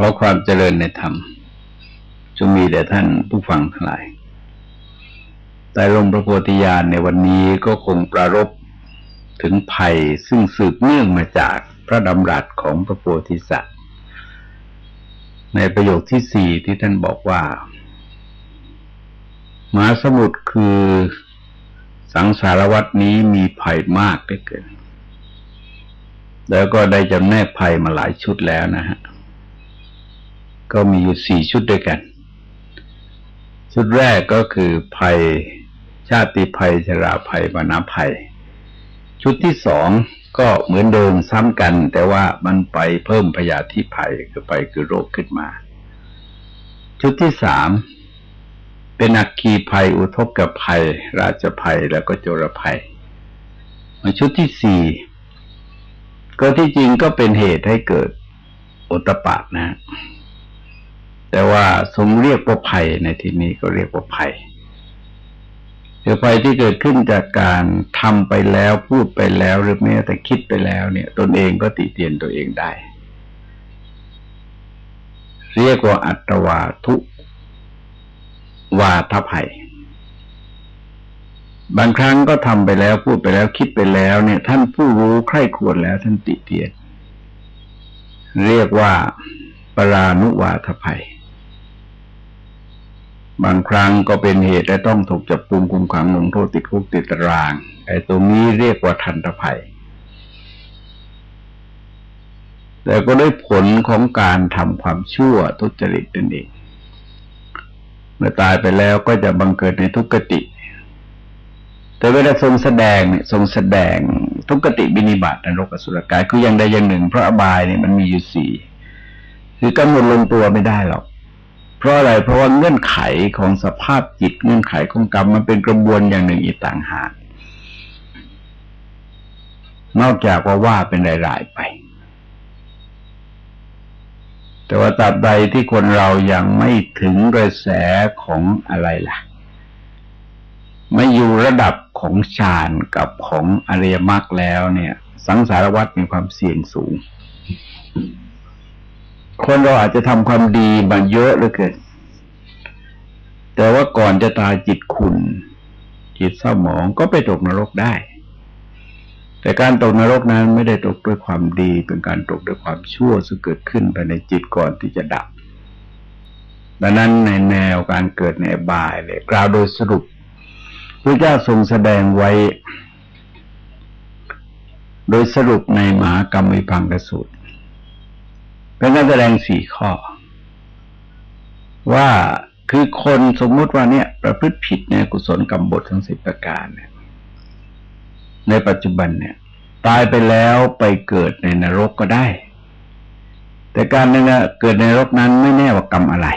ขอความเจริญในธรรมจงมีแด่ท่านผู้ฟังทั้งหลายแต่ลงพระโพธิญาณในวันนี้ก็คงประรบถึงภัยซึ่งสืบเนื่องมาจากพระดำรัสของพระโพธิสัตว์ ในประโยคที่สี่ที่ท่านบอกว่า มหาสมุทรคือสังสารวัตนี้มีภัยมากเหลือเกิน แล้วก็ได้จำแนกภัยมาหลายชุดแล้วนะฮะ ก็มีอยู่สี่ชุดด้วยกัน ชุดแรกก็คือภัยชาติภัยชราภัยมนาภัย ชุดที่สองก็เหมือนเดิมซ้ำกัน แต่ว่ามันไปเพิ่มพยาธิภัยคือไปคือโรคขึ้นมา ชุดที่สามเป็นอักคีภัยอุทกกับภัย ราชภัยแล้วก็โจรภัยมาชุดที่สี่ก็ที่จริงก็เป็นเหตุให้เกิดอุตปะนะ แต่ว่าทรงเรียกว่าภัยในที่นี้ก็เรียกว่าภัยคือภัยที่เกิดขึ้นจากการทำไปแล้วพูดไปแล้วหรือแม้แต่คิดไปแล้วเนี่ย ตนเองก็ติเตียนตัวเองได้ เรียกว่าอัตวาทุวาทภัย บางครั้งก็ทำไปแล้วพูดไปแล้วคิดไปแล้วเนี่ย ท่านผู้รู้ใคร่ควรแล้ว ท่านติเตียน เรียกว่าปรานุวาทภัย บางครั้งก็เป็นเหตุและต้องถูกจับปุมคุมขังลงโทษติดคุกติดตาราง ไอ้ตรงนี้เรียกว่าทันตภัย แต่ก็ได้ผลของการทำความชั่วทุจริตนั่นเอง เมื่อตายไปแล้วก็จะบังเกิดในทุกขติ แต่เวลาทรงแสดงเนี่ยทรงแสดงทุกขติบินิบาตนรกสุรกายคืออย่างใดอย่างหนึ่ง เพราะอบายเนี่ยมันมีอยู่สี่คือกำหนดลงตัวไม่ได้หรอก เพราะอะไรเพราะว่าเงื่อนไขของสภาพจิตเงื่อนไขของกรรมมันเป็นกระบวนอย่างหนึ่งอีกต่างหากนอกจากว่าว่าเป็นรายๆไป แต่ว่าตราบใดที่คนเรายังไม่ถึงกระแสของอะไรล่ะ ไม่อยู่ระดับของฌานกับของอริยมรรคแล้วเนี่ย สังสารวัฏมีความเสี่ยงสูง คนเราอาจจะทำความดีมาเยอะเหลือเกินแต่ว่าก่อนจะตายจิตขุนจิตเศร้าหมองก็ไปตกนรกได้ แต่การตกนรกนั้นไม่ได้ตกด้วยความดีเป็นการตกด้วยความชั่วซึ่งเกิดขึ้นภายในจิตก่อนที่จะดับดังนั้นในแนวการเกิดในบายเลยกล่าวโดยสรุปพระเจ้าทรงแสดงไว้ โดยสรุปในมหากรรมวิพังกสูตร เป็นการแสดงสี่ข้อ ว่าคือคนสมมุติว่าเนี่ย ประพฤติผิดในกุศลกรรมบททั้งสิบประการเนี่ยในปัจจุบันเนี่ย ตายไปแล้วไปเกิดในนรกก็ได้ แต่การนึงเกิดในนรกนั้นไม่แน่ว่ากรรมอะไร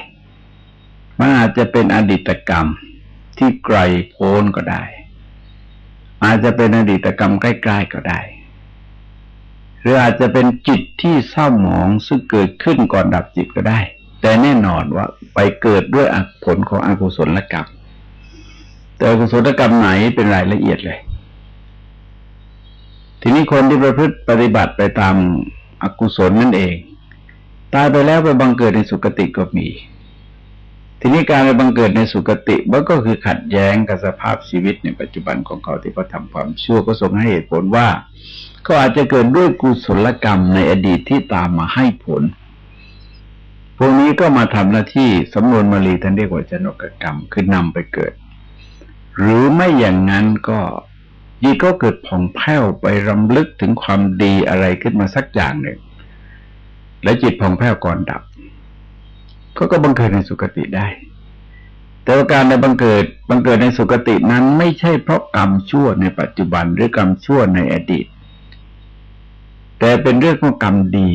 มันอาจจะเป็นอดีตกรรมที่ไกลโพ้นก็ได้ อาจจะเป็นอดีตกรรมใกล้ ๆก็ได้ หรืออาจจะเป็นจิตที่เศร้าหมองซึ่งเกิดขึ้นก่อนดับจิตก็ได้ แต่แน่นอนว่าไปเกิดด้วยผลของอกุศลกรรม แต่อกุศลกรรมไหนเป็นรายละเอียดเลย ทีนี้คนที่ประพฤติปฏิบัติไปตามอากุศลนั่นเอง ตายไปแล้วไปบังเกิดในสุคติก็มี ทีนี้การไปบังเกิดในสุคติมันก็คือขัดแย้งกับสภาพชีวิตในปัจจุบันของเขาที่เขาทำความชั่วก็ส่งให้เหตุผลว่าเขาอาจจะเกิดด้วยกุศลกรรมในอดีตที่ตามมาให้ผล พวกนี้ก็มาทำหน้าที่สำนวนมาลีท่านเรียกว่าจนกกรรมคือนำไปเกิด หรือไม่อย่างนั้นก็จิตก็เกิดผ่องแผ้วไปรำลึกถึงความดีอะไรขึ้นมาสักอย่างหนึ่ง และจิตผ่องแผ้วก่อนดับ ก็ก็บังเกิดในสุคติได้ แต่ว่าการในบังเกิดบังเกิดในสุคตินั้นไม่ใช่เพราะกรรมชั่วในปัจจุบันหรือกรรมชั่วในอดีต แต่เป็นเรื่องของกรรมดี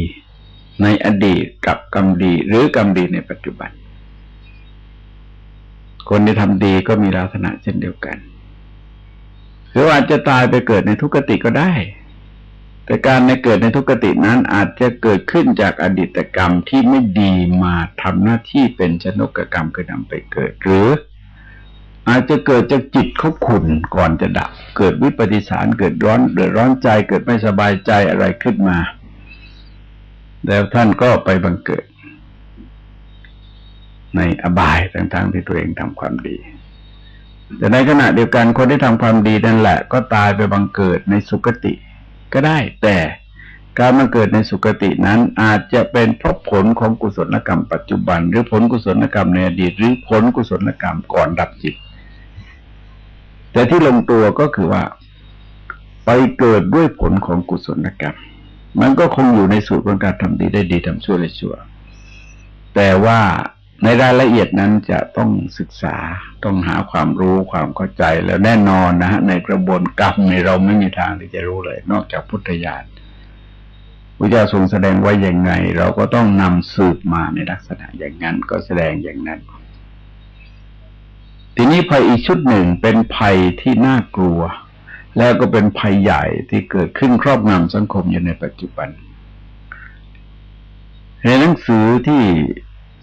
ในอดีตกับกรรมดีหรือกรรมดีในปัจจุบัน คนที่ทำดีก็มีลักษณะเช่นเดียวกัน หรืออาจจะตายไปเกิดในทุกติก็ได้ แต่การในเกิดในทุกตินั้นอาจจะเกิดขึ้นจากอดีตกรรมที่ไม่ดีมาทำหน้าที่เป็นชนกกรรมคือนำไปเกิด หรือ อาจจะเกิดจากจิตเขาขุนก่อนจะดับ เกิดวิปฏิสารเกิดร้อนเดือดร้อนใจ เกิดไม่สบายใจอะไรขึ้นมา แล้วท่านก็ไปบังเกิด ในอบายทั้งๆที่ตัวเองทำความดีแต่ในขณะเดียวกันคนที่ทำความดีนั่นแหละ ก็ตายไปบังเกิดในสุคติ ก็ได้ แต่การมาเกิดในสุคตินั้นอาจจะเป็นเพราะผลของกุศลกรรมปัจจุบัน หรือผลกุศลกรรมในอดีต หรือผลกุศลกรรมก่อนดับจิต แต่ที่ลงตัวก็คือว่า ไปเกิดด้วยผลของกุศลกรรม มันก็คงอยู่ในสูตรของการทำดีได้ดีทำชั่วได้ชั่ว แต่ว่า ในรายละเอียดนั้นจะต้องศึกษาต้องหาความรู้ความเข้าใจแล้วแน่นอนนะฮะในกระบวนกรรมในเราไม่มีทางที่จะรู้เลย นอกจากพุทธญาณพระเจ้าทรงแสดงไว้อย่างไง เราก็ต้องนำสืบมาในลักษณะอย่างนั้นก็แสดงอย่างนั้น ทีนี้ภัยอีกชุดหนึ่งเป็นภัยที่น่ากลัว แล้วก็เป็นภัยใหญ่ที่เกิดขึ้นครอบงำสังคมอยู่ในปัจจุบัน ในหนังสือที่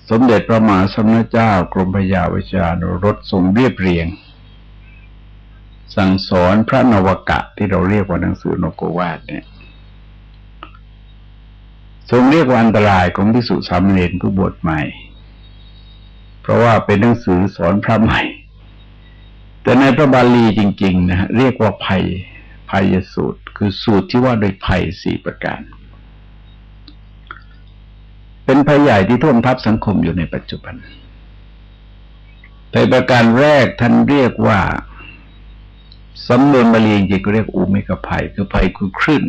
สมเด็จพระมหาสมณเจ้ากรมพยาวิชานรสทรงเรียบเรียง สั่งสอนพระนวกะที่เราเรียกว่าหนังสือนโกวาดเนี่ยทรงเรียกว่าอันตรายของที่สุสามเณรผู้บวชใหม่ เพราะว่าเป็นหนังสือสอนพระใหม่ แต่ในพระบาลีจริง ๆ นะเรียกว่าภัยภัยสูตร คือสูตรที่ว่าโดยภัยสี่ประการ เป็นภัยใหญ่ที่ท่วมทับสังคมอยู่ในปัจจุบันภัยประการแรกท่านเรียกว่าสำนวนบาลีจริงๆเรียกอุเมกภัยคือภัยคือคลื่น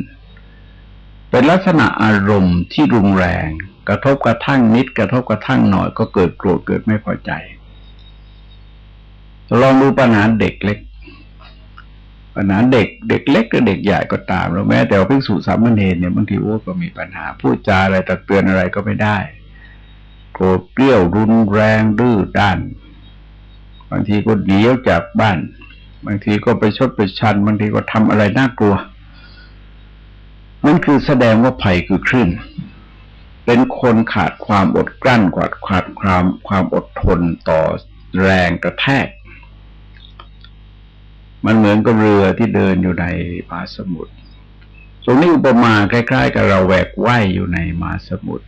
เป็นลักษณะอารมณ์ที่รุนแรง กระทบกระทั่งนิด กระทบกระทั่งหน่อยก็เกิดโกรธเกิดไม่พอใจ ลองดูปัญหาเด็กเล็ก ปัญหาเด็กเด็กเล็กกับเด็กใหญ่ก็ตามแล้วแม้แต่ว่าพิสูจสามเณรเนี่ยบางทีโอ้ก็มีปัญหาพูดจาอะไรตักเตือนอะไรก็ไม่ได้โกรธเกลี้ยวรุนแรงดื้อด้านบางทีก็เดียวจากบ้าน บางทีก็ไปชดไปชันบางทีก็ทำอะไรน่ากลัวนั่นคือแสดงว่าภัยคือคลื่นเป็นคนขาดความอดกลั้นกว่าขาดความความอดทนต่อแรงกระแทก มันเหมือนกับเรือที่เดินอยู่ในมหาสมุทรตรงนี้อุปมาคล้ายๆ กับเราแหวกว่ายอยู่ในมหาสมุทร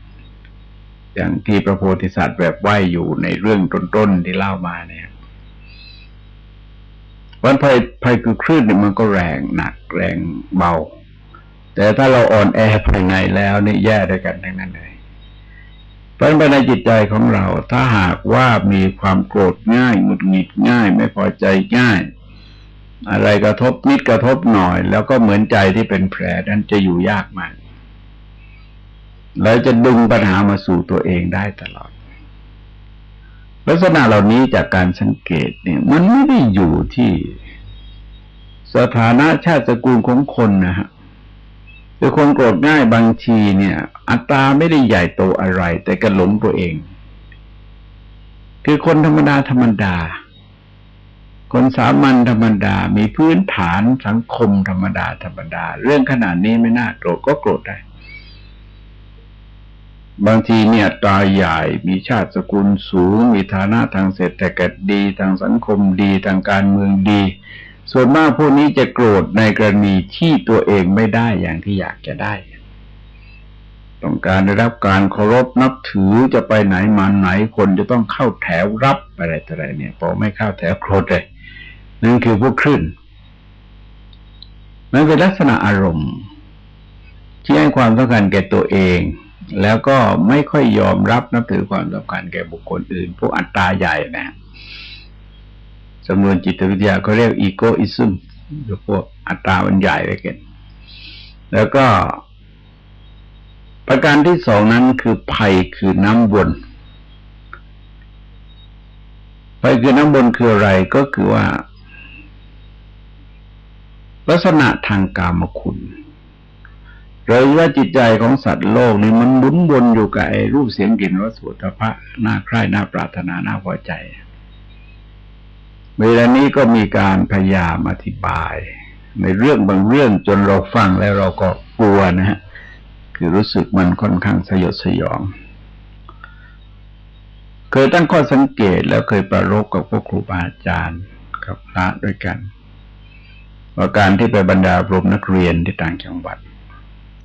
อย่างที่พระโพธิสัตว์แหวกว่ายอยู่ในเรื่องต้นๆที่เล่ามาเนี่ยวันภัยภัยคือคลื่นเนี่ยมันก็แรงหนักแรงเบา แต่ถ้าเราอ่อนแอภายในแล้วนี่แย่ด้วยกันทั้งนั้นเลยเพราะในจิตใจของเราถ้าหากว่ามีความโกรธง่ายหงุดหงิดง่าย ไม่พอใจง่าย อะไรกระทบนิดกระทบหน่อย แล้วก็เหมือนใจที่เป็นแผลนั้นจะอยู่ยากมาก แล้วจะดึงปัญหามาสู่ตัวเองได้ตลอด ลักษณะเหล่านี้จากการสังเกตเนี่ย มันไม่ได้อยู่ที่สถานะชาติสกุลของคนนะฮะคือคนโกรธง่ายบางทีเนี่ย อัตราไม่ได้ใหญ่โตอะไร แต่กระหลงตัวเอง คือคนธรรมดาธรรมดา คนสามัญธรรมดา มีพื้นฐานสังคมธรรมดาธรรมดา เรื่องขนาดนี้ไม่น่าโกรธก็โกรธได้ บางทีเนี่ยตาใหญ่ มีชาติสกุลสูง มีฐานะทางเศรษฐกิจดี ทางสังคมดี ทางการเมืองดี ส่วนมากพวกนี้จะโกรธในกรณีที่ตัวเองไม่ได้อย่างที่อยากจะได้ต้องการได้รับการเคารพนับถือจะไปไหนมาไหนคนจะต้องเข้าแถวรับอะไรต่ออะไรเนี่ยพอไม่เข้าแถวโกรธเลย นั่นคือพวกคลื่นมันเป็นลักษณะอารมณ์ ที่ให้ความสำคัญแก่ตัวเอง แล้วก็ไม่ค่อยยอมรับนับถือความสำคัญแก่บุคคลอื่น พวกอัตตาใหญ่นะจำนวนจิตวิทยาเขาเรียกอีโกอิซึมหรือพวกอัตรามันใหญ่เลยกันแล้วก็ ประการที่สองนั้นคือภัยคือน้ำวนภัยคือน้ำวนคืออะไรก็คือว่า ลักษณะทางกามคุณเราว่าจิตใจของสัตว์โลกนี่มันบุนวนอยู่กับไอ้รูปเสียงกลิ่นรสสุตภะน่าใคร่น่าปรารถนาน่าพอใจ เวลานี้ก็มีการพยายามอธิบาย ในเรื่องบางเรื่องจนเราฟังแล้วเราก็กลัวนะฮะคือรู้สึกมันค่อนข้างสยดสยอง เคยตั้งข้อสังเกตแล้วเคยประรบกับพวกครูบาอาจารย์กับพระด้วยกัน ว่าการที่ไปบรรดาบรมนักเรียนที่ต่างจังหวัด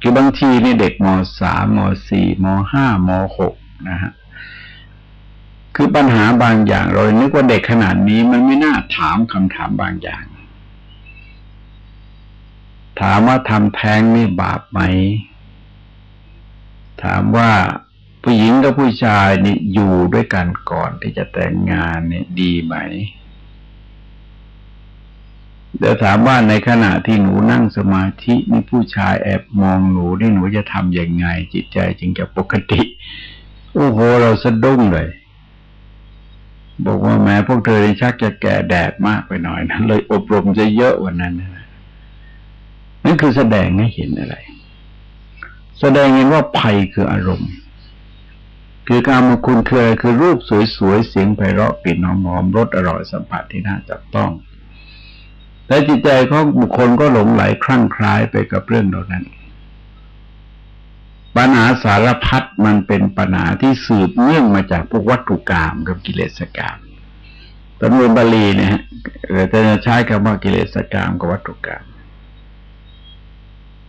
คือบางทีนี่เด็กมสามมสี่มห้ามหกนะฮะคือปัญหาบางอย่างเรานึกว่าเด็กขนาดนี้มันไม่น่าถามคำถามบางอย่าง ถามว่าทำแท้งนี่บาปไหม ถามว่าผู้หญิงกับผู้ชายนี่อยู่ด้วยกันก่อนที่จะแต่งงานเนี่ยดีไหม เดี๋ยวถามว่าในขณะที่หนูนั่งสมาธินี่ผู้ชายแอบมองหนูนี่หนูจะทำยังไง จิตใจจึงจะปกติ โอ้โห เราสะดุ้งเลย บอกว่าแม้พวกเธอชักจะแก่แดดมากไปหน่อยนะเลยอบรมจะเยอะวันนั้นนะนั่นคือแสดงให้เห็นอะไร แสดงเห็นว่าภัยคืออารมณ์ คือการมคุณคืออะไรคือรูปสวยๆเสียงไพเราะกลิ่นหอมๆรสอร่อยสัมผัสที่น่าจับต้อง และจิตใจของบุคคลก็หลงไหลคลั่งคล้ายไปกับเรื่องเหล่านั้น ปัญหาสารพัดมันเป็นปัญหาที่สืบเนื่องมาจากพวกวัตถุกรรมกับกิเลสกรรมตำนวนบาลีเนี่ยฮะจะใช้คำว่ากิเลสกรรมกับวัตถุกรรม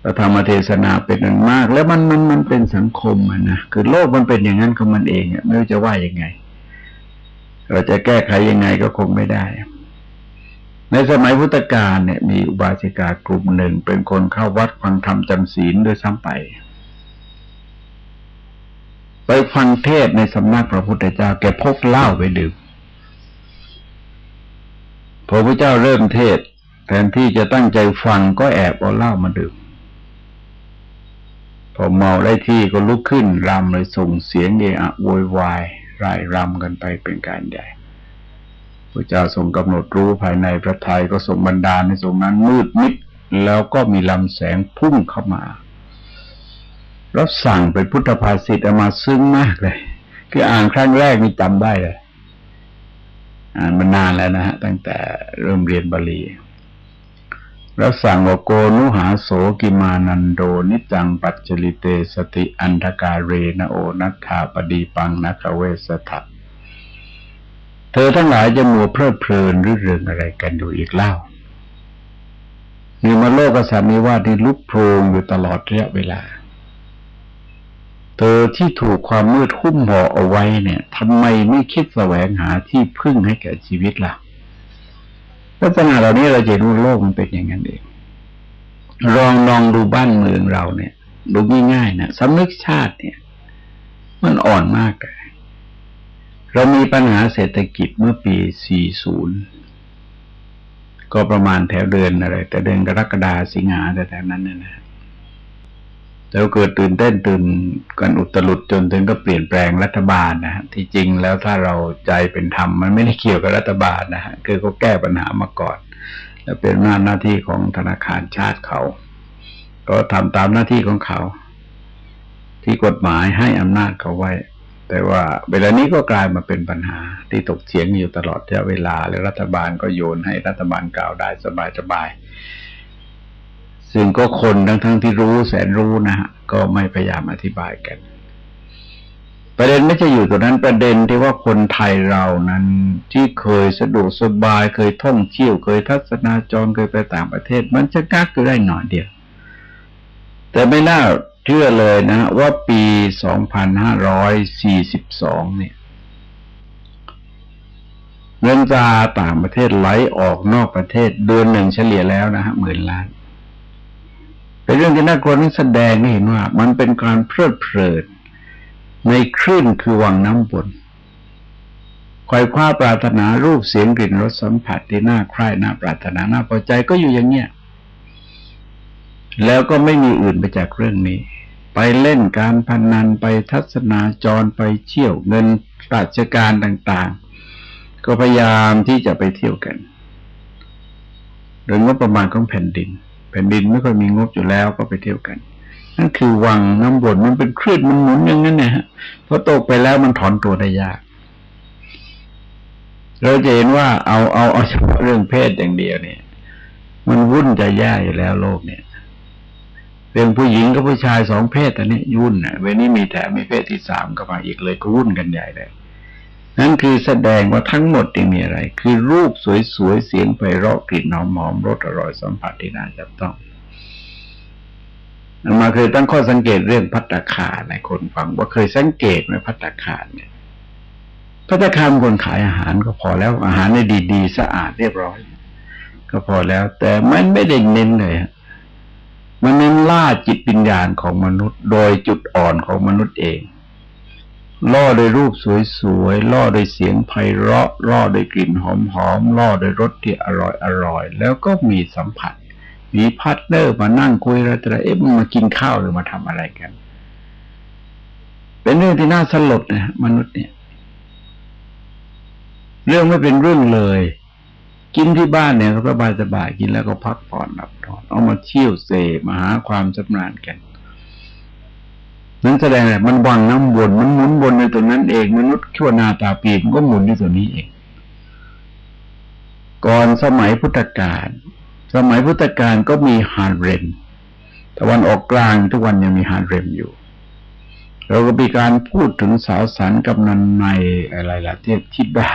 พระธรรมเทศนาเป็นอันมาก แล้วมันมันมันเป็นสังคมอะนะคือโลกมันเป็นอย่างนั้นของมันเองอะไม่รู้จะว่ายังไง เราจะแก้ไขยังไงก็คงไม่ได้ ในสมัยพุทธกาลเนี่ย มีอุบาสิกากลุ่มหนึ่งเป็นคนเข้าวัดฟังธรรมจำศีลด้วยซ้ำไป ไปฟังเทศในสำนักพระพุทธเจ้าแกพกเหล้าไปดื่มพอพระเจ้าเริ่มเทศ แทนที่จะตั้งใจฟังก็แอบเอาเหล้ามาดื่มพอเมาได้ที่ก็ลุกขึ้นรำเลยส่งเสียงเอะโวยวายร่ายรำกันไปเป็นการใหญ่ พระเจ้าทรงกำหนดรู้ภายในพระทัยก็ทรงบันดาลในทรงนั้นมืดมิดแล้วก็มีลำแสงพุ่งเข้ามาแล้วสั่งเป็นพุทธภาษิตออกมาซึ้งมากเลย คืออ่านครั้งแรกนี่จำได้เลย อ่านมานานแล้วนะฮะ ตั้งแต่เริ่มเรียนบาลีแล้วสั่งว่าโกนุหาโสกิมานันโดนิจังปัจจลิเตสติอันธการเรนโอนัทธาปดีปังนักเวสถัต เธอทั้งหลายจะมัวเพลิดเพลินหรือเรื่องอะไรกันอยู่อีกเล่านี่มาโลกสันนิวาสที่ลุกโพรงอยู่ตลอดระยะเวลา เธอที่ถูกความมืดหุ้มห่อเอาไว้เนี่ยทำไมไม่คิดแสวงหาที่พึ่งให้แก่ชีวิตล่ะลักษณะเหล่านี้เราจะรู้โลกมันเป็นอย่างนั้นเองลองลองดูบ้านเมืองเราเนี่ย ดูง่ายๆนะสำนึกชาติเนี่ย มันอ่อนมากเลย เรามีปัญหาเศรษฐกิจเมื่อปี 40 ก็ประมาณแถวเดือนอะไร แต่เดือนกรกฎาสิงหาแต่แถวนั้นเนี่ยนะแล้วเกิดตื่นเต้นตื่นกันอุตลุดจนถึงก็เปลี่ยนแปลงรัฐบาลนะฮะที่จริงแล้วถ้าเราใจเป็นธรรมมันไม่ได้เกี่ยวกับรัฐบาลนะฮะคือเขาแก้ปัญหามาก่อน แล้วเป็นหน้าหน้าที่ของธนาคารชาติเขา ก็ทำตามหน้าที่ของเขา ที่กฎหมายให้อำนาจเขาไว้ แต่ว่าเวลานี้ก็กลายมาเป็นปัญหาที่ตกเฉียงอยู่ตลอดระยะเวลา และรัฐบาลก็โยนให้รัฐบาลกล่าวได้สบายๆซึ่งก็คนทั้งทั้งที่รู้แสนรู้นะฮะก็ไม่พยายามอธิบายกัน ประเด็นไม่ใช่อยู่ตรงนั้นประเด็นที่ว่าคนไทยเรานั้นที่เคยสะดวกสบาย เคยท่องเที่ยวเคยทัศนาจรเคยไปต่างประเทศ มันจะกักก็ได้หน่อยเดียว แต่ไม่น่า เชื่อเลยนะ ว่าปีสองพันห้าร้อยสี่สิบสองเนี่ยเงินจาต่างประเทศไหลออกนอกประเทศเดือนหนึ่งเฉลี่ยแล้วนะฮะหมื่นล้าน เป็นเรื่องที่น่ากลัวนี่แสดงให้เห็นว่า มันเป็นการเพลิดเพลินในคลื่นคือวังน้ำบนคอยคว้าปรารถนารูปเสียงกลิ่นรสสัมผัสที่น่าใคร่น่าปรารถนาน่าพอใจก็อยู่อย่างเนี้ยแล้วก็ไม่มีอื่นไปจากเรื่องนี้ ไปเล่นการพนนันไปทัศนาจรไปเที่ยวเงินราชการต่าง ๆ ก็พยายามที่จะไปเที่ยวกันโดยงบประมาณของแผ่นดิน แผ่นดินไม่ค่อยมีงบอยู่แล้วก็ไปเที่ยวกัน นั่นคือวังน้ำบนมันเป็นคลื่นมันหมุนอย่างนั้นเนี่ยฮะพอตกไปแล้วมันถอนตัวได้ยาก เราจะเห็นว่าเอาเอาเอาเฉพาะเรื่องเพศอย่างเดียวเนี่ย มันวุ่นจะแย่อยู่แล้วโลกเนี่ย เรื่องผู้หญิงกับผู้ชายสองเพศอันนี้ยุ่นนะเวนี้มีแถมมีเพศที่สามก็มาอีกเลยก็วุ่นกันใหญ่เลยนั่นคือแสดงว่าทั้งหมดที่มีอะไร คือรูปสวยๆเสียงไพเราะกลิ่นหอมหอมรสอร่อยสัมผัสที่น่าจับต้องมาเคยตั้งข้อสังเกตเรื่องพัตตาคาในคนฟังว่าเคยสังเกตไหมพัตตาคาเนี่ยพัตคารคนขายอาหารก็พอแล้วอาหารในดีๆสะอาดเรียบร้อย ก็พอแล้ว แต่มันไม่ได้เน้นเลย มันเน้นล่าจิตปัญญาของมนุษย์ โดยจุดอ่อนของมนุษย์เอง ล่อโดยรูปสวยๆ ล่อโดยเสียงไพเราะ ล่อโดยกลิ่นหอมๆ ล่อโดยรสที่อร่อยๆแล้วก็มีสัมผัส มีพาร์ทเนอร์มานั่งคุยอะไรเอ๊ะมันมากินข้าวหรือมาทำอะไรกัน เป็นเรื่องที่น่าสลดนะมนุษย์เนี่ย เรื่องไม่เป็นเรื่องเลย กินที่บ้านเนี่ยก็สบายสบายกินแล้วก็พักผ่อนหลับนอนเอามาเที่ยวเสมาหาความสำราญกันนั้นแสดงอะไรมันวังน้ำวนมันหมุนวนในตัวนั้นเองมนุษย์ชั่วนาตาปีมันก็หมุนในตัวนี้เอง ก่อนสมัยพุทธกาลสมัยพุทธกาลก็มีฮาร์เรมตะวันออกกลางทุกวันยังมีฮาร์เรมอยู่เราก็มีการพูดถึงสาวสันกำนันในอะไรล่ะเทพทิดา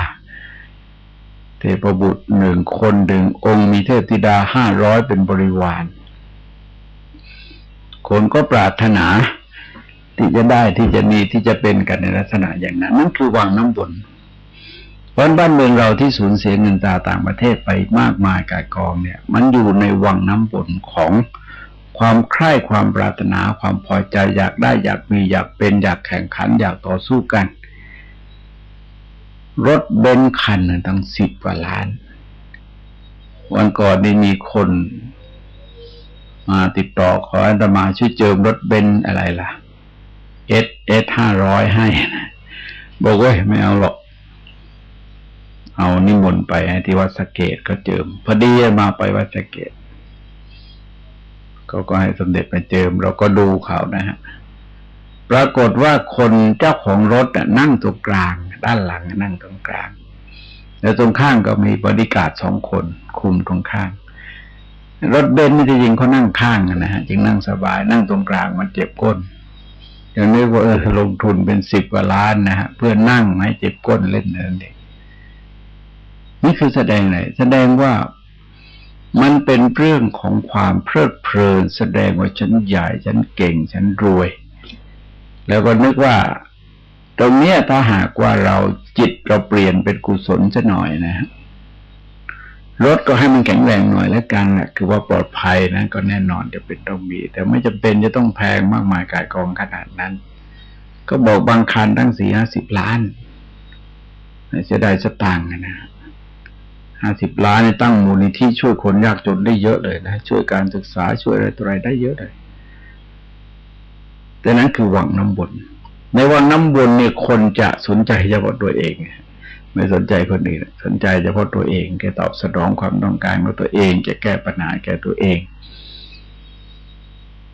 เทพบุตรหนึ่งคนหนึ่งองค์มีเทพธิดาห้าร้อยเป็นบริวาร คนก็ปรารถนาที่จะได้ที่จะมีที่จะเป็นกันในลักษณะอย่างนั้น นั่นคือวางน้ำบนเพราะบ้านเมืองเราที่สูญเสียเงินตาต่างประเทศไปมากมายกายกองเนี่ย มันอยู่ในวังน้ำบนของความใคร่ความปรารถนาความพอใจอยากได้อยากมีอยากเป็นอยากแข่งขันอยากต่อสู้กัน รถเบนคันตั้งสิบกว่าล้าน วันก่อนนี้มีคนมาติดต่อขออัตมาช่วยเจิมรถเบนอะไรล่ะเอสเอสห้าร้อยให้นะบอกว่าไม่เอาหรอก เอานิมนต์ไปให้ที่วัดสเกตก็เจิม พอดีมาไปวัดสเกตก็ก็ให้สมเด็จไปเจิม เราก็ดูเขานะฮะ ปรากฏว่าคนเจ้าของรถนั่งตรงกลาง ด้านหลังนั่งตรงกลาง แล้วตรงข้างก็มีบริการสองคนคุมตรงข้าง รถเบนซ์ไม่ได้ยิงเขานั่งข้างนะฮะจึงนั่งสบาย นั่งตรงกลางมันเจ็บก้นอย่างนี้ว่าเออลงทุนเป็นสิบกว่าล้านนะฮะเพื่อนั่งให้เจ็บก้นเล่นนั่นเองนี่คือแสดงอะไรแสดงว่ามันเป็นเรื่องของความเพลิดเพลิน แสดงว่าฉันใหญ่ฉันเก่ง ฉันรวย แล้วก็นึกว่า ตรงนี้ถ้าหากว่าเราจิตเราเปลี่ยนเป็นกุศลซะหน่อยนะรถก็ให้มันแข็งแรงหน่อยแล้วกันแหละคือว่าปลอดภัยนะก็แน่นอนจะเป็นต้องมี แต่ไม่จำเป็นจะต้องแพงมากมายกายกองขนาดนั้น ก็บอกบางคันตั้งสี่ห้าสิบล้านจะได้สตางค์นะห้าสิบล้านนี่ตั้งมูลนิธิช่วยคนยากจนได้เยอะเลยนะช่วยการศึกษาช่วยอะไรตัวอะไรได้เยอะเลย แต่นั้นคือหวังน้ำบน ในวังน้ำวนเนี่ยคนจะสนใจเฉพาะตัวเอง ไม่สนใจคนอื่นสนใจเฉพาะตัวเองแกตอบสนองความต้องการของตัวเองจะแก้ปัญหาแก้ตัวเอง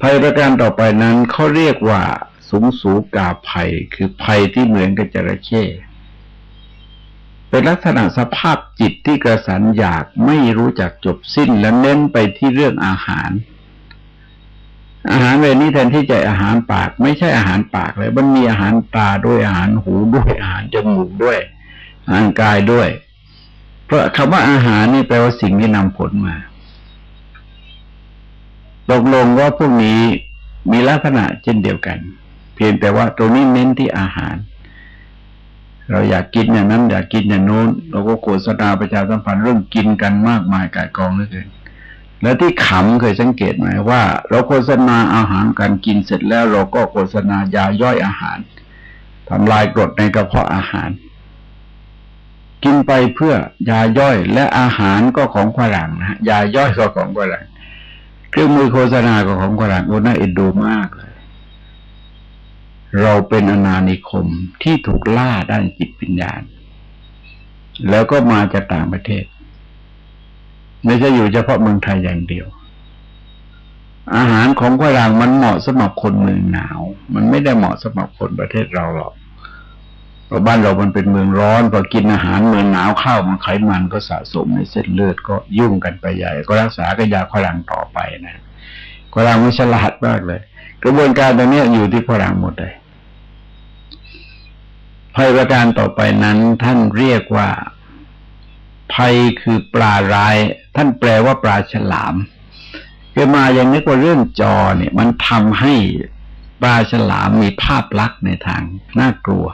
ภัยประการต่อไปนั้นเขาเรียกว่าสูงสูกาภัย คือภัยที่เหมือนกับจระเข้เป็นลักษณะสภาพจิตที่กระสันอยากไม่รู้จักจบสิ้นและเน้นไปที่เรื่องอาหาร อาหารเวนี้แทนที่จะอาหารปาก ไม่ใช่อาหารปากเลย มันมีอาหารตาด้วยอาหารหูด้วยอาหารจมูกด้วยอาหารกายด้วย เพราะคำว่าอาหารนี่แปลว่าสิ่งที่นำผลมาตกลงว่าพวกนี้มีลักษณะเช่นเดียวกัน เพียงแต่ว่าตรงนี้เน้นที่อาหาร เราอยากกินอย่างนั้น อยากกินอย่างโน้น เราก็โฆษณาประชาสัมพันธ์เรื่องกินกันมากมายกายกองเหลือเกิน แล้วที่ขำเคยสังเกตไหมว่า เราโฆษณาอาหารการกินเสร็จแล้วเราก็โฆษณายาย่อยอาหารทำลายกรดในกระเพาะอาหาร กินไปเพื่อยาย่อยและอาหารก็ของฝรั่งนะยาย่อยก็ของฝรั่งเครื่องมือโฆษณาก็ของฝรั่งโอ้น่าเอ็นดูมากเลยเราเป็นอนานิคมที่ถูกล่าด้านจิตวิญญาณ แล้วก็มาจากต่างประเทศ ไม่ใช่อยู่เฉพาะเมืองไทยอย่างเดียว อาหารของฝรั่งมันเหมาะสำหรับคนเมืองหนาว มันไม่ได้เหมาะสำหรับคนประเทศเราหรอกเพราะบ้านเรามันเป็นเมืองร้อนพอกินอาหารเมืองหนาวข้าวมันไขมันก็สะสมในเส้นเลือดก็ยุ่งกันไปใหญ่ ก็รักษากับยาฝรั่งต่อไปนะฝรั่งมันฉลาดมากเลย กระบวนการตรงนี้อยู่ที่ฝรั่งหมดเลยภัยประการต่อไปนั้นท่านเรียกว่า ภัยคือปลาร้าย ท่านแปลว่าปลาฉลามคือมาอย่างนี้ว่าเรื่องจอเนี่ย มันทำให้ปลาฉลามมีภาพลักษณ์ในทางน่ากลัว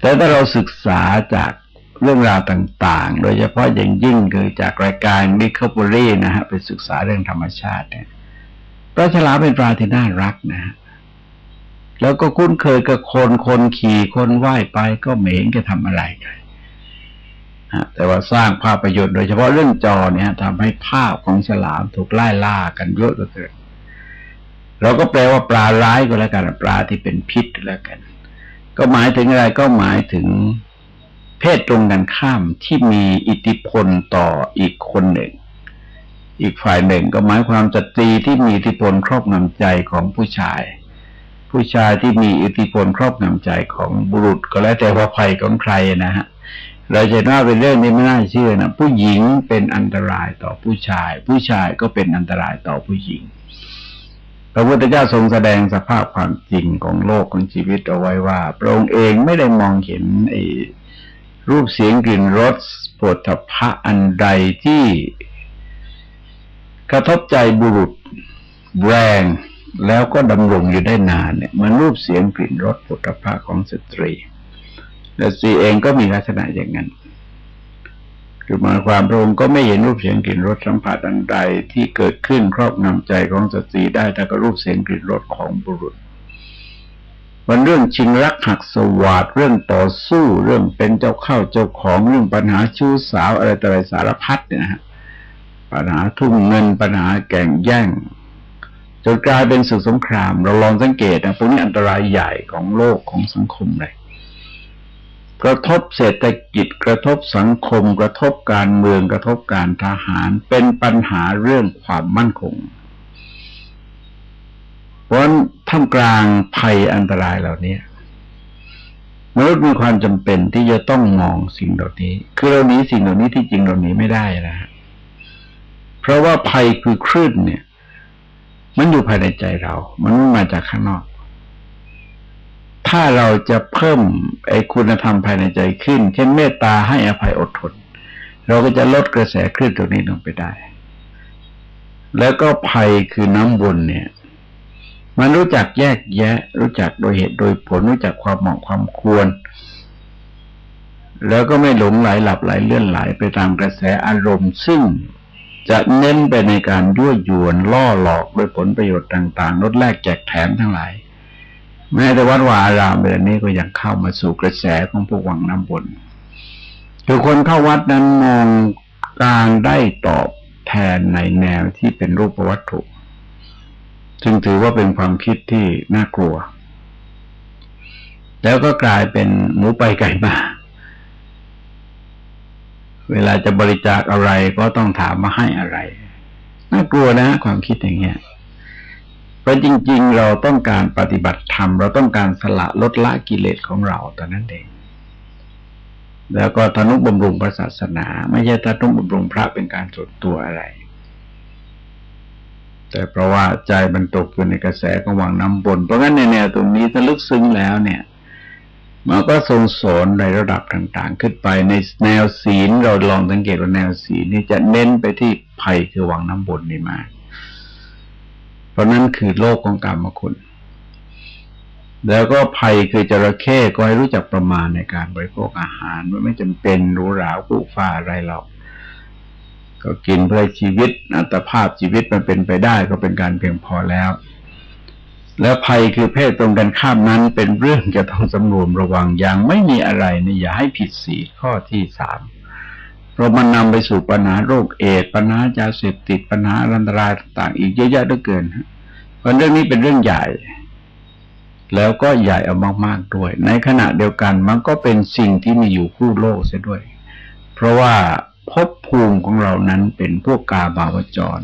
แต่ถ้าเราศึกษาจากเรื่องราวต่าง ๆ โดยเฉพาะอย่างยิ่งคือจากรายการมิคเบอรี่นะฮะไปศึกษาเรื่องธรรมชาติเนี่ยปลาฉลามเป็นปลาที่น่ารักนะฮะแล้วก็คุ้นเคยกับคนคนขี่คนไหว้ไปก็เหม็นจะทำอะไรเลย แต่ว่าสร้างภาพประโยชน์โดยเฉพาะเรื่องจอเนี่ยทำให้ภาพของฉลามถูกไล่ล่ากันเยอะเหลือเกินเราก็แปลว่าปลาร้ายก็แล้วกันปลาที่เป็นพิษแล้วกัน ก็หมายถึงอะไรก็หมายถึงเพศตรงกันข้ามที่มีอิทธิพลต่ออีกคนหนึ่ง อีกฝ่ายหนึ่งก็หมายความสตรีที่มีอิทธิพลครอบงำใจของผู้ชาย ผู้ชายที่มีอิทธิพลครอบงำใจของบุรุษก็แล้วแต่ว่าภัยของใครนะฮะ เราจะว่าเป็นเรื่องนี้ไม่น่าเชื่อนะผู้หญิงเป็นอันตรายต่อผู้ชาย ผู้ชายก็เป็นอันตรายต่อผู้หญิงพระพุทธเจ้าทรงแสดงสภาพความจริงของโลกของชีวิตเอาไว้ว่าพระองค์เองไม่ได้มองเห็นไอ้รูปเสียงกลิ่นรสปวดทพะอันใดที่กระทบใจบุรุษแรงแล้วก็ดำรงอยู่ได้นานเนี่ยมันรูปเสียงกลิ่นรสปุถะพะของสตรี และสีเองก็มีลักษณะอย่างนั้น คือหมายความพระองค์ก็ไม่เห็นรูปเสียงกลิ่นรสสัมผัสอันใดที่เกิดขึ้นครอบงำใจของสตรีได้แต่ก็รูปเสียงกลิ่นรสของบุรุษมันเรื่องชิงรักหักสวาดเรื่องต่อสู้เรื่องเป็นเจ้าเข้าเจ้าของเรื่องปัญหาชู้สาวอะไรต่ออะไรสารพัดเนี่ยนะฮะปัญหาทุ่มเงินปัญหาแก่งแย่งจนกลายเป็นศึกสงคราม เราลองสังเกตนะพวกนี้อันตรายใหญ่ของโลกของสังคมเลย กระทบเศรษฐกิจ กระทบสังคม กระทบการเมือง กระทบการทหาร เป็นปัญหาเรื่องความมั่นคง เพราะท่ามกลางภัยอันตรายเหล่านี้มนุษย์มีความจำเป็นที่จะต้องมองสิ่งเหล่านี้ คือเรานี้สิ่งเหล่านี้ที่จริงเราหนีไม่ได้นะฮะเพราะว่าภัยคือคลื่นเนี่ย มันอยู่ภายในใจเรา มันไม่มาจากข้างนอก ถ้าเราจะเพิ่มไอ้คุณธรรมภายในใจขึ้น เช่นเมตตาให้อภัยอดทน เราก็จะลดกระแสคลื่นตรงนี้ลงไปได้ แล้วก็ภัยคือน้ำบนเนี่ย มันรู้จักแยกแยะ รู้จักโดยเหตุโดยผล รู้จักความเหมาะความควร แล้วก็ไม่หลงไหลหลับไหลเลื่อนไหลไปตามกระแสอารมณ์ ซึ่งจะเน้นไปในการยั่วยวนล่อหลอกโดยผลประโยชน์ต่าง ๆ ลดแลกแจกแถมทั้งหลาย แม้แต่วัดวาอารามแบบนี้ก็ยังเข้ามาสู่กระแสของพวกวังน้ำบนคือคนเข้าวัดนั้นมองการได้ตอบแทนในแนวที่เป็นรูปวัตถุจึงถือว่าเป็นความคิดที่น่ากลัว แล้วก็กลายเป็นหมูไปไก่มาเวลาจะบริจาคอะไรก็ต้องถามมาให้อะไร น่ากลัวนะ ความคิดอย่างเงี้ย ราะจริง ๆ เราต้องการปฏิบัติธรรม เราต้องการสละลดละกิเลสของเราตอนนั้นเอง แล้วก็ทนุบำรุงพระศาสนา ไม่ใช่ทนุบำรุงพระเป็นการส่วนตัวอะไร แต่เพราะว่าใจมันตกอยู่ในกระแสของวังน้ำบน เพราะงั้นในแนวตรงนี้ถ้าลึกซึ้งแล้วเนี่ยมันก็ทรงสอนในระดับต่างๆ ขึ้นไปในแนวศีลเราลองสังเกตว่าแนวศีลนี่จะเน้นไปที่ภัยคือวังน้ำบนนี่มาก ราะนั้นคือโลกของกรรมคุณ แล้วก็ภัยคือจระเข้ก็ให้รู้จักประมาณในการบริโภคอาหารมันไม่จำเป็นหรูหราผู้ฟ้าอะไรหรอก ก็กินเพื่อชีวิตอัตภาพชีวิตมันเป็นไปได้ก็เป็นการเพียงพอแล้ว แล้วภัยคือเพศตรงกันข้ามนั้นเป็นเรื่องจะต้องสำรวมระวังอย่างไม่มีอะไรนี่อย่าให้ผิดสีข้อที่สาม เรามันนำไปสู่ปัญหาโรคเอดปัญหายาเสพติดปัญหาอันตรายต่างๆ อีกเยอะแยะเหลือเกินเพราะเรื่องนี้เป็นเรื่องใหญ่ แล้วก็ใหญ่เอามากๆด้วย ในขณะเดียวกันมันก็เป็นสิ่งที่มีอยู่คู่โลกเสียด้วย เพราะว่าภพภูมิของเรานั้นเป็นพวกกาบาวจร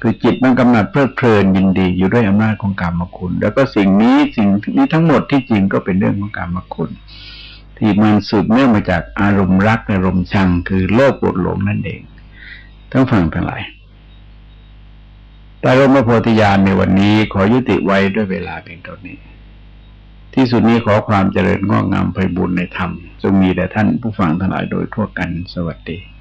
คือจิตมันกำหนัดเพลิดเพลินยินดีอยู่ด้วยอำนาจของกรรมคุณ แล้วก็สิ่งนี้สิ่งนี้ทั้งหมดที่จริงก็เป็นเรื่องของกรรมคุณ ที่มันสืบเนื่องมาจากอารมณ์รักอารมณ์ชังคือโลภโกรธหลงนั่นเองทั้งฟังทั้งหลายแต่รมโพธิญาณในวันนี้ขอยุติไว้ด้วยเวลาเพียงเท่านี้ ที่สุดนี้ขอความเจริญงอกงามไปบุญในธรรมจงมีแด่ท่านผู้ฟังทั้งหลายโดยทั่วกันสวัสดี